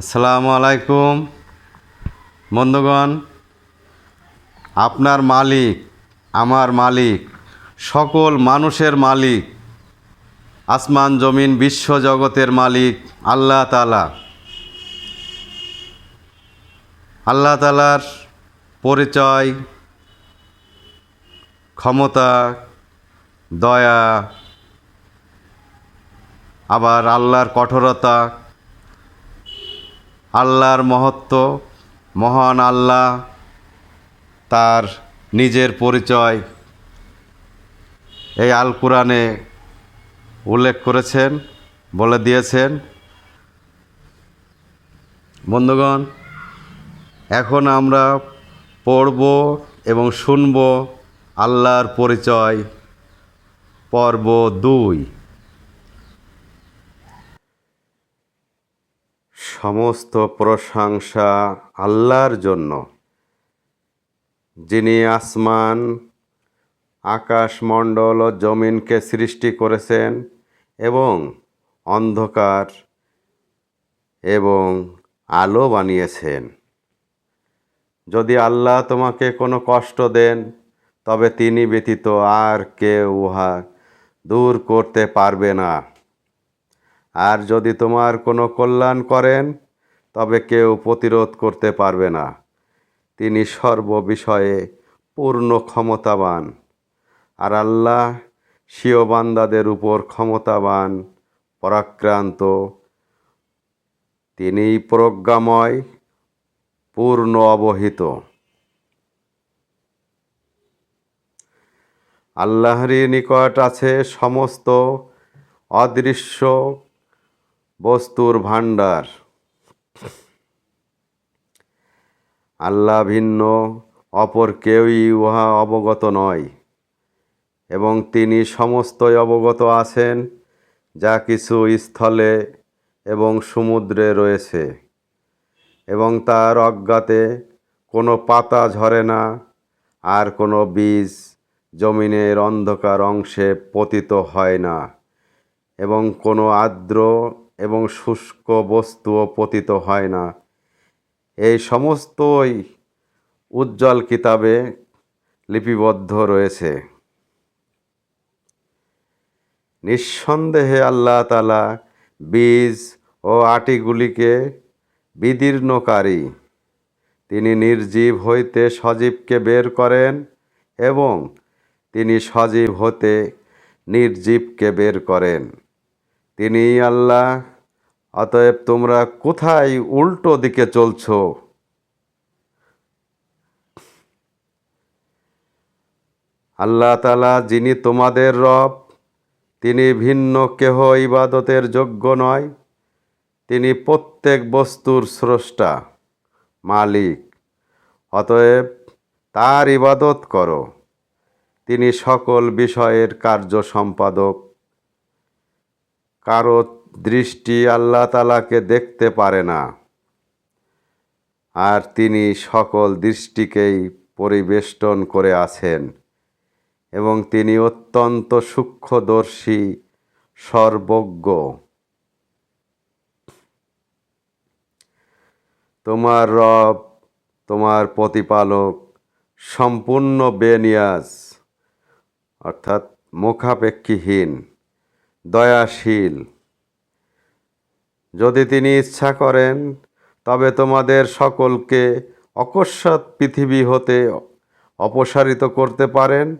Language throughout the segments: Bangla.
আসসালামু আলাইকুম। বন্ধুগণ, আপনার মালিক, আমার মালিক, সকল মানুষের মালিক, আসমান, জমিন, বিশ্ব জগতের মালিক, আল্লাহ তালা আল্লাহ তালার পরিচয়, ক্ষমতা, দয়া, আবার আল্লাহর কঠোরতা আল্লাহর মহত্ব, মহান আল্লাহ, তার নিজের পরিচয় এই আল কোরআনে উল্লেখ করেছেন, বলে দিয়েছেন। বন্ধুগণ, এখন আমরা পড়ব এবং শুনব আল্লাহর পরিচয়, পর্ব দুই। সমস্ত প্রশংসা আল্লাহর জন্য। যিনি আসমান আকাশমণ্ডল ও জমিনকে সৃষ্টি করেছেন এবং অন্ধকার এবং আলো বানিয়েছেন। যদি আল্লাহ তোমাকে কোনো কষ্ট দেন, তবে তিনি ব্যতীত আর কেউ উহা দূর করতে পারবে না। আর যদি তোমার কোনো কল্যাণ করেন, তবে কেউ প্রতিরোধ করতে পারবে না। তিনি সর্ববিষয়ে পূর্ণ ক্ষমতাবান, আর আল্লাহ স্বীয় বান্দাদের উপর ক্ষমতাবান, পরাক্রান্ত। তিনি প্রজ্ঞাময়, পূর্ণ অবহিত। আল্লাহরই নিকট আছে সমস্ত অদৃশ্য বস্তুর ভাণ্ডার। আল্লাহ ভিন্ন, অপর কেউই উহা অবগত নয় এবং তিনি সমস্তই অবগত আছেন, যা কিছু স্থলে এবং সমুদ্রে রয়েছে এবং তার অজ্ঞাতে কোনো পাতা ঝরে না আর কোনো বীজ জমিনের অন্ধকার অংশে পতিত হয় না এবং কোনো আর্দ্র এবং শুষ্ক বস্তুও পতিত হয় না। এই সমস্তই উজ্জ্বল কিতাবে লিপিবদ্ধ রয়েছে। নিঃসন্দেহে আল্লাহ তালা বীজ ও আটিগুলিকে বিদীর্ণকারী। তিনি নির্জীব হইতে সজীবকে বের করেন এবং তিনি সজীব হতে নির্জীবকে বের করেন। তিনি আল্লাহ, অতএব তোমরা কোথায় উল্টো দিকে চলছ? আল্লাহ তালা যিনি তোমাদের রব, তিনি ভিন্ন কেহ ইবাদতের যোগ্য নয়। তিনি প্রত্যেক বস্তুর স্রষ্টা, মালিক। অতএব তার ইবাদত করো। তিনি সকল বিষয়ের কার্য সম্পাদক। কারও দৃষ্টি আল্লাহ তালাকে দেখতে পারে না। আর তিনি সকল দৃষ্টিকেই পরিবেষ্টন করে আছেন এবং তিনি অত্যন্ত সূক্ষ্মদর্শী, সর্বজ্ঞ। তোমার রব, তোমার প্রতিপালক, সম্পূর্ণ বেনিয়াজ, অর্থাৎ মুখাপেক্ষীহীন। দয়াশীল। যদি তিনি ইচ্ছা করেন, তবে তোমাদের সকলকে অকস্মাৎ পৃথিবী হতে অপসারিত করতে পারেন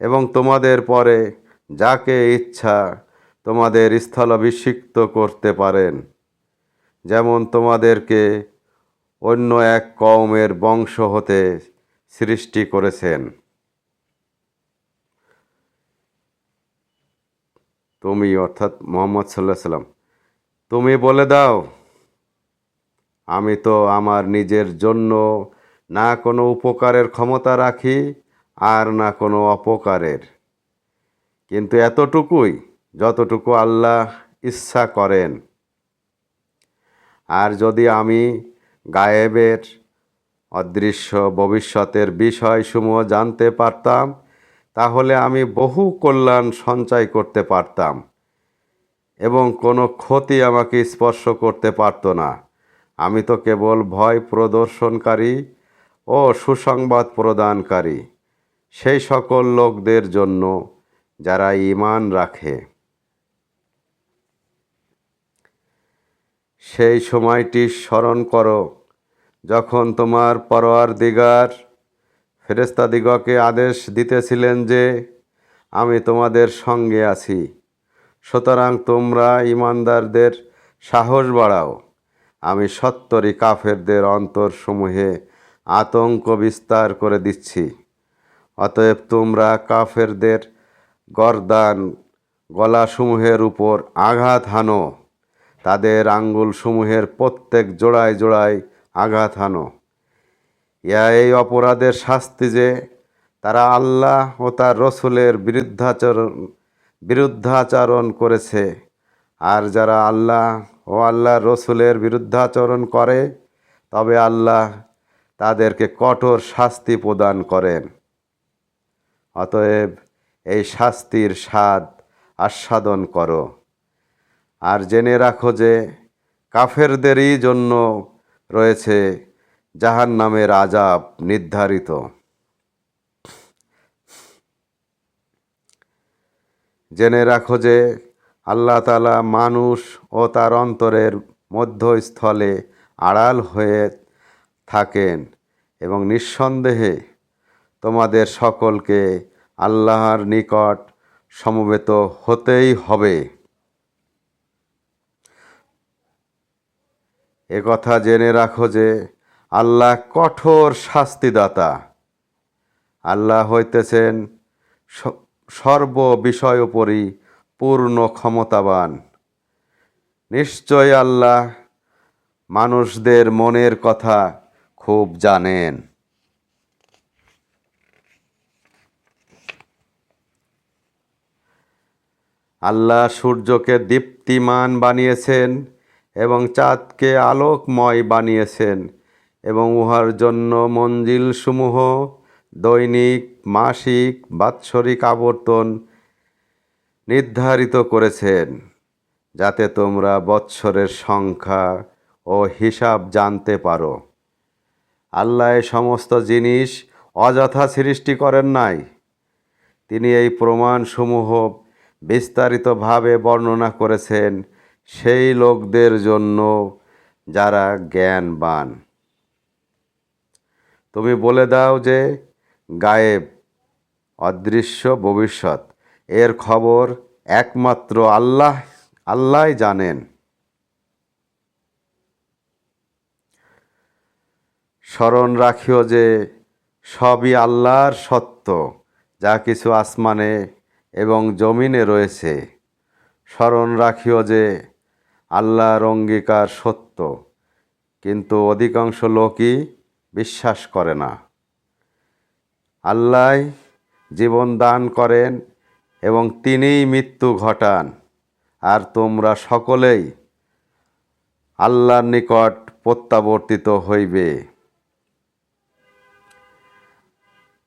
এবং তোমাদের পরে যাকে ইচ্ছা তোমাদের স্থলাভিষিক্ত করতে পারেন। যেমন তোমাদেরকে অন্য এক কওমের বংশ হতে সৃষ্টি করেছেন। তুমি অর্থাৎ মোহাম্মদ সাল্লাহ সাল্লাম, তুমি বলে দাও, আমি তো আমার নিজের জন্য না কোনো উপকারের ক্ষমতা রাখি আর না কোনো অপকারের। কিন্তু এতটুকুই, যতটুকু আল্লাহ ইচ্ছা করেন। আর যদি আমি গায়েবের অদৃশ্য ভবিষ্যতের বিষয়সমূহ জানতে পারতাম তাহলে আমি বহু কল্যাণ সঞ্চয় করতে পারতাম এবং কোনো ক্ষতি আমাকে স্পর্শ করতে পারতো না। আমি তো কেবল ভয় প্রদর্শনকারী ও সুসংবাদ প্রদানকারী, সেই সকল লোকদের জন্য যারা ঈমান রাখে। সেই সময়টি স্মরণ করো, যখন তোমার পরোয়ার দিগার ফেরেস্তাদিগকে আদেশ দিতেছিলেন যে, আমি তোমাদের সঙ্গে আছি। সুতরাং তোমরা ইমানদারদের সাহস বাড়াও। আমি সত্তরই কাফেরদের অন্তরসমূহে আতঙ্ক বিস্তার করে দিচ্ছি। অতএব তোমরা কাফেরদের গরদান গলাসমূহের উপর আঘাত হানো। তাদের আঙ্গুলসমূহের প্রত্যেক জোড়ায় জোড়ায় আঘাত হানো। ইয়া এই অপরাধের শাস্তি যে তারা আল্লাহ ও তার রসুলের বিরুদ্ধাচরণ বিরুদ্ধাচরণ করেছে। আর যারা আল্লাহ ও আল্লাহ রসুলের বিরুদ্ধাচরণ করে, তবে আল্লাহ তাদেরকে কঠোর শাস্তি প্রদান করেন। অতএব এই শাস্তির স্বাদ আস্বাদন করো। আর জেনে রাখো যে কাফেরদেরই জন্য রয়েছে জাহান নামের আজাব নির্ধারিত। জেনে রাখো যে আল্লাহ তালা মানুষ ও তার অন্তরের মধ্যস্থলে আড়াল হয়ে থাকেন এবং নিঃসন্দেহে তোমাদের সকলকে আল্লাহর নিকট সমবেত হতেই হবে। একথা জেনে রাখো যে আল্লাহ কঠোর শাস্তিদাতা। আল্লাহ হইতেছেন সর্ব বিষয় উপরই পূর্ণ ক্ষমতাবান। নিশ্চয় আল্লাহ মানুষদের মনের কথা খুব জানেন। আল্লাহ সূর্যকে দীপ্তিমান বানিয়েছেন এবং চাঁদকে আলোকময় বানিয়েছেন। এবং উহার জন্য মঞ্জিলসমূহ, দৈনিক, মাসিক, বাৎসরিক আবর্তন নির্ধারিত করেছেন, যাতে তোমরা বৎসরের সংখ্যা ও হিসাব জানতে পারো। আল্লাহ সমস্ত জিনিস অযথা সৃষ্টি করেন নাই। তিনি এই প্রমাণসমূহ বিস্তারিতভাবে বর্ণনা করেছেন সেই লোকদের জন্য যারা জ্ঞানবান। তুমি বলে দাও যে গায়েব, অদৃশ্য ভবিষ্যৎ। এর খবর একমাত্র আল্লাহ, আল্লাহই জানেন। স্মরণ রাখিও যে সবই আল্লাহর সত্য, যা কিছু আসমানে এবং জমিনে রয়েছে। স্মরণ রাখিও যে আল্লাহর অঙ্গীকার সত্য, কিন্তু অধিকাংশ লোকই বিশ্বাস করে না। আল্লাহ জীবন দান করেন এবং তিনিই মৃত্যু ঘটান। আর তোমরা সকলেই আল্লাহর নিকট প্রত্যাবর্তিত হইবে।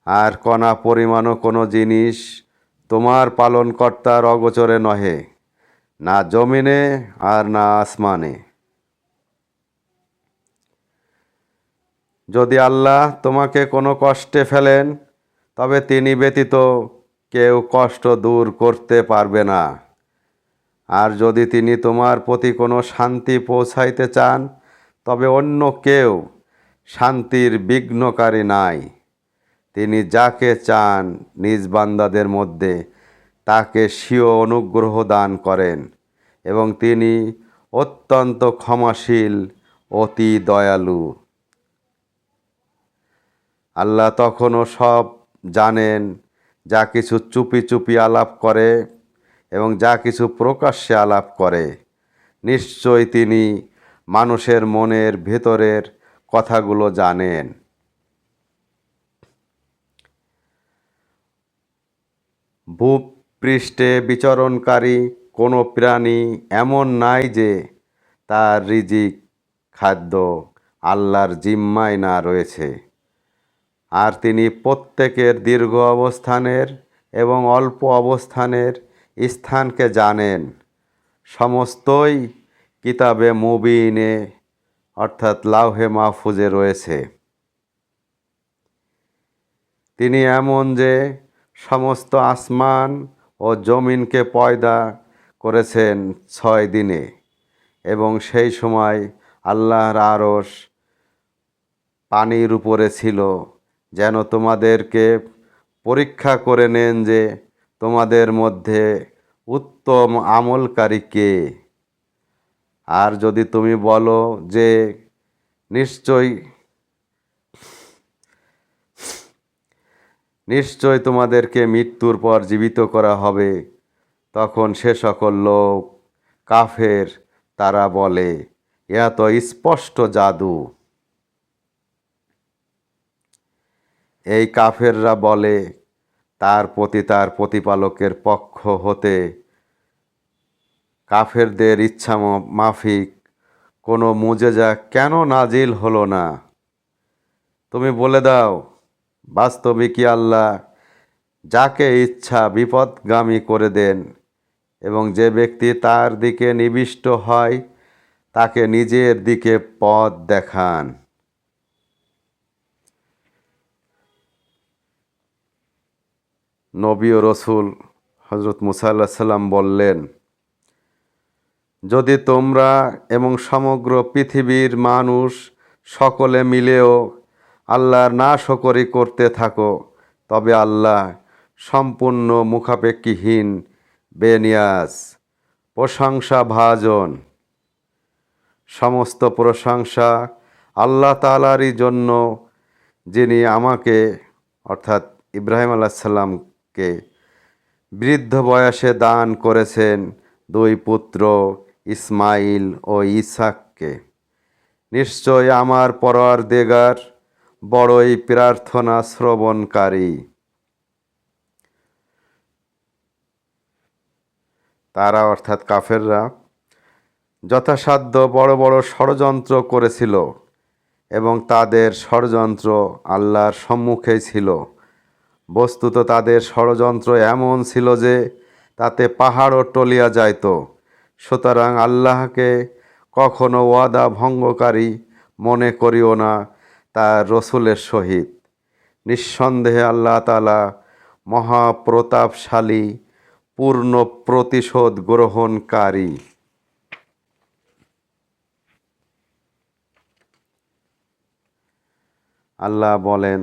আর কণা পরিমাণও কোনো জিনিস তোমার পালনকর্তার অগোচরে নহে, না জমিনে আর না আসমানে। যদি আল্লাহ তোমাকে কোনো কষ্টে ফেলেন, তবে তিনি ব্যতীত কেউ কষ্ট দূর করতে পারবে না। আর যদি তিনি তোমার প্রতি কোনো শান্তি পৌঁছাইতে চান, তবে অন্য কেউ শান্তির বিঘ্নকারী নাই। তিনি যাকে চান নিজ বান্দাদের মধ্যে, তাকে স্বীয় অনুগ্রহ দান করেন এবং তিনি অত্যন্ত ক্ষমাশীল, অতি দয়ালু। আল্লাহ তখনও সব জানেন, যা কিছু চুপি চুপি আলাপ করে এবং যা কিছু প্রকাশ্যে আলাপ করে। নিশ্চয় তিনি মানুষের মনের ভেতরের কথাগুলো জানেন। ভূপৃষ্ঠে বিচরণকারী কোনো প্রাণী এমন নাই যে তার রিজিক, খাদ্য, আল্লাহর জিম্মায় না রয়েছে। আর তিনি প্রত্যেকের দীর্ঘ অবস্থানের এবং অল্প অবস্থানের স্থানকে জানেন। সমস্তই কিতাবে মুবিনে, অর্থাৎ লাউহে মাহফুজে রয়েছে। তিনি এমন যে সমস্ত আসমান ও জমিনকে পয়দা করেছেন ছয় দিনে এবং সেই সময় আল্লাহর আরস পানির উপরে ছিল। যেন তোমাদেরকে পরীক্ষা করে নেন যে তোমাদের মধ্যে উত্তম আমলকারী কে। আর যদি তুমি বলো যে নিশ্চয় নিশ্চয় তোমাদেরকে মৃত্যুর পর জীবিত করা হবে, তখন সে সকল লোক কাফের তারা বলে ইয়া তো স্পষ্ট জাদু। এই কাফেররা বলে, তার প্রতি তার প্রতিপালকের পক্ষ হতে কাফেরদের ইচ্ছা মাফিক কোনো মুজেজা কেন নাজিল হলো না? তুমি বলে দাও বাস্তবিকই আল্লাহ যাকে ইচ্ছা বিপদগামী করে দেন এবং যে ব্যক্তি তার দিকে নিবিষ্ট হয়, তাকে নিজের দিকে পথ দেখান। নবী ও রসুল হজরত মুসা আল্লাহ সাল্লাম বললেন, যদি তোমরা এবং সমগ্র পৃথিবীর মানুষ সকলে মিলেও আল্লাহর না শকরি করতে থাকো, তবে আল্লাহ সম্পূর্ণ মুখাপেক্ষিহীন বেনিয়াস প্রশংসা ভাজন সমস্ত প্রশংসা আল্লাহ তালারই জন্য যিনি আমাকে, অর্থাৎ ইব্রাহিম আলাহ সাল্লামকে বৃদ্ধ বয়সে দান করেছেন দুই পুত্র, ইসমাইল ও ইসাককে। নিশ্চয় আমার পরর দেগার বড়ই প্রার্থনা শ্রবণকারী। তারা অর্থাৎ কাফেররা যথাসাধ্য বড় বড় ষড়যন্ত্র করেছিল এবং তাদের ষড়যন্ত্র আল্লাহর সম্মুখেই ছিল। বস্তুত তাদের ষড়যন্ত্র এমন ছিল যে তাতে পাহাড়ও টলিয়া যাইত। সুতরাং আল্লাহকে কখনো ওয়াদা ভঙ্গকারী মনে করিও না তার রসুলের সহিত। নিঃসন্দেহে আল্লাহ তালা মহাপ্রতাপশালী, পূর্ণ প্রতিশোধ গ্রহণকারী। আল্লাহ বলেন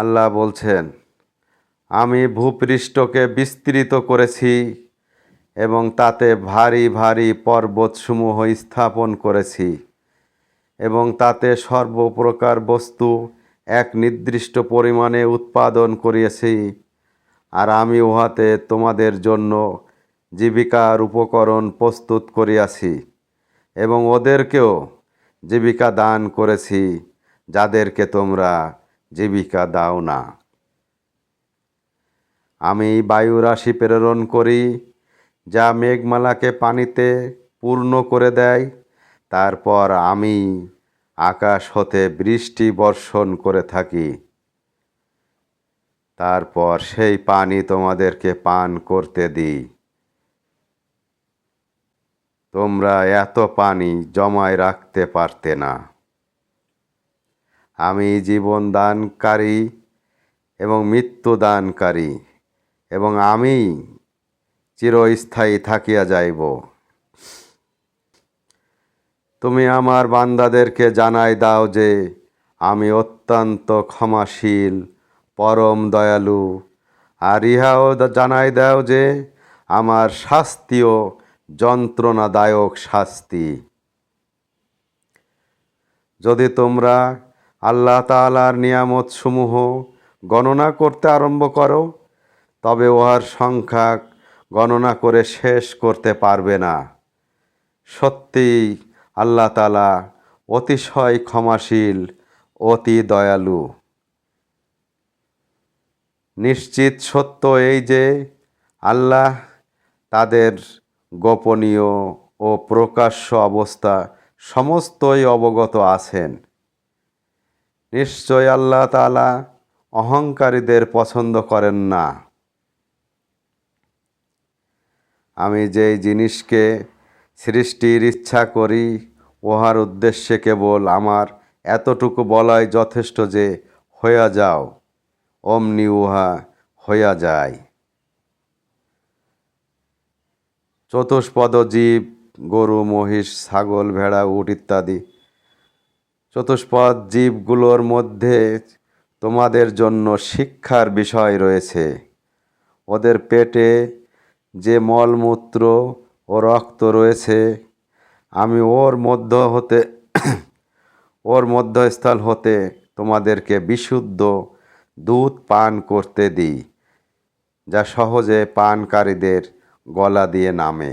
আল্লাহ বলছেন, আমি ভূপৃষ্ঠকে বিস্তৃত করেছি এবং তাতে ভারী ভারী পর্বতসমূহ স্থাপন করেছি এবং তাতে সর্বপ্রকার বস্তু এক নির্দিষ্ট পরিমাণে উৎপাদন করিয়েছি। আর আমি উহাতে তোমাদের জন্য জীবিকার উপকরণ প্রস্তুত করিয়াছি এবং ওদেরকেও জীবিকা দান করেছি, যাদেরকে তোমরা জীবিকা দাও না। আমি বায়ু রাশি প্রেরণ করি, যা মেঘমালাকে পানিতে পূর্ণ করে দেয়। তারপর আমি আকাশ হতে বৃষ্টি বর্ষণ করে থাকি। তারপর সেই পানি তোমাদেরকে পান করতে দিই। তোমরা এত পানি জমায় রাখতে পারতে না। আমি জীবন দানকারী এবং মৃত্যু দানকারী এবং আমি চিরস্থায়ী থাকিয়া যাইব। তুমি আমার বান্দাদেরকে জানাই দাও যে আমি অত্যন্ত ক্ষমাশীল, পরম দয়ালু। আর ইহাও জানাই দাও যে আমার শাস্তিও যন্ত্রণাদায়ক শাস্তি। যদি তোমরা আল্লাহ তাআলার নিয়ামত সমূহ গণনা করতে আরম্ভ করো, তবে উহার সংখ্যা গণনা করে শেষ করতে পারবে না। সত্যিই আল্লাহ তালা অতিশয় ক্ষমাশীল, অতি দয়ালু। নিশ্চিত সত্য এই যে, আল্লাহ তাদের গোপনীয় ও প্রকাশ্য অবস্থা সমস্তই অবগত আছেন। নিশ্চয় আল্লাহ তালা অহংকারীদের পছন্দ করেন না। আমি যেই জিনিসকে সৃষ্টির ইচ্ছা করি, উহার উদ্দেশ্যে কেবল আমার এতটুকু বলাই যথেষ্ট যে হইয়া যাও, অমনি উহা হইয়া যায়। চতুষ্পদ জীব, গরু, মহিষ, ছাগল, ভেড়া, উট ইত্যাদি চতুষ্পদ জীবগুলোর মধ্যে তোমাদের জন্য শিক্ষার বিষয় রয়েছে। ওদের পেটে যে মলমূত্র ও রক্ত রয়েছে, আমি ওর মধ্য হতে, ওর মধ্যস্থল হতে তোমাদেরকে বিশুদ্ধ দুধ পান করতে দিই, যা সহজে পানকারীদের গলা দিয়ে নামে।